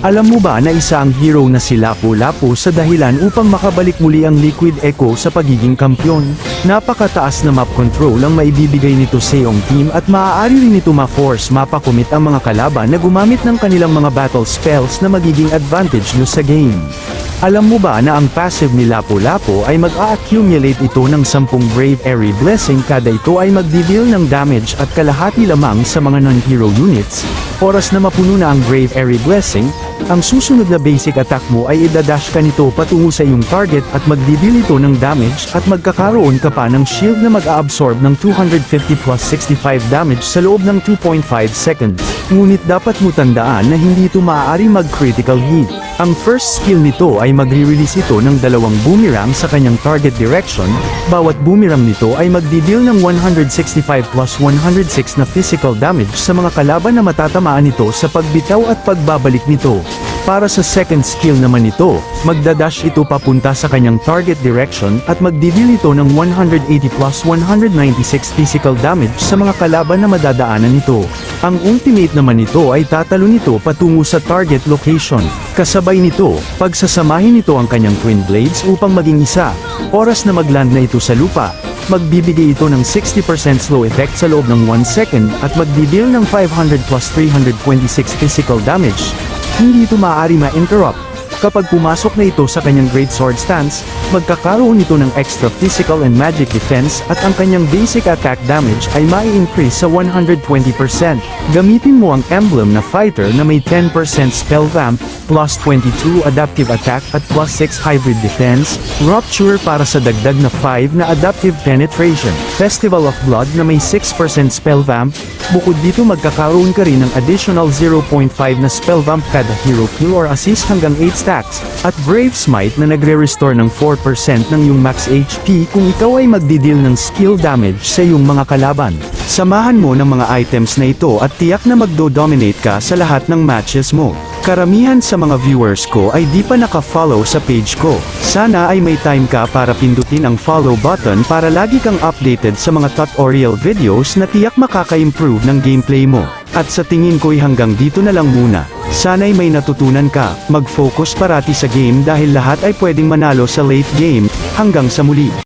Alam mo ba na isa ang hero na si Lapu-Lapu sa dahilan upang makabalik muli ang Liquid Echo sa pagiging kampyon? Napakataas na map control ang maibibigay nito sa iyong team at maaari rin ito ma-force mapakumit ang mga kalaban na gumamit ng kanilang mga battle spells na magiging advantage nyo sa game. Alam mo ba na ang passive ni Lapu-Lapu ay mag-a-accumulate ito ng 10 Brave Airy Blessing kada ito ay mag-deal ng damage at kalahati lamang sa mga non-hero units? Oras na mapuno na ang Brave Airy Blessing, ang susunod na basic attack mo ay idadash ka nito patungo sa iyong target at magdideal ito ng damage at magkakaroon ka pa ng shield na mag-a-absorb ng 250 plus 65 damage sa loob ng 2.5 seconds. Ngunit dapat mo tandaan na hindi ito maaari mag-critical hit. Ang first skill nito ay magre-release ito ng dalawang boomerang sa kanyang target direction, bawat boomerang nito ay magdideal ng 165 plus 106 na physical damage sa mga kalaban na matatamaan nito sa pagbitaw at pagbabalik nito. Para sa second skill naman nito, magdadash ito papunta sa kanyang target direction at magdideal ito ng 180 plus 196 physical damage sa mga kalaban na madadaanan nito. Ang ultimate naman nito ay tatalo nito patungo sa target location. Kasabay nito, pagsasamahin nito ang kanyang twin blades upang maging isa. Oras na magland na ito sa lupa, magbibigay ito ng 60% slow effect sa loob ng 1 second at magdideal ng 500 plus 326 physical damage. Hindi ito maaari ma-interrupt. Kapag pumasok na ito sa kanyang Great Sword stance, magkakaroon ito ng extra physical and magic defense at ang kanyang basic attack damage ay mai-increase sa 120%. Gamitin mo ang emblem na fighter na may 10% spell vamp, plus 22 adaptive attack at plus 6 hybrid defense, rupture para sa dagdag na 5 na adaptive penetration, festival of blood na may 6% spell vamp, bukod dito magkakaroon ka rin ng additional 0.5 na spell vamp kada hero kill or assist hanggang 8 stacks, at brave smite na nagre-restore ng 4% ng iyong max HP kung ikaw ay magdideal ng skill damage sa iyong mga kalaban. Samahan mo ng mga items na ito at tiyak na magdo-dominate ka sa lahat ng matches mo. Karamihan sa mga viewers ko ay di pa naka-follow sa page ko. Sana ay may time ka para pindutin ang follow button para lagi kang updated sa mga tutorial videos na tiyak makaka-improve ng gameplay mo. At sa tingin ko'y hanggang dito na lang muna. Sana'y may natutunan ka, mag-focus parati sa game dahil lahat ay pwedeng manalo sa late game. Hanggang sa muli.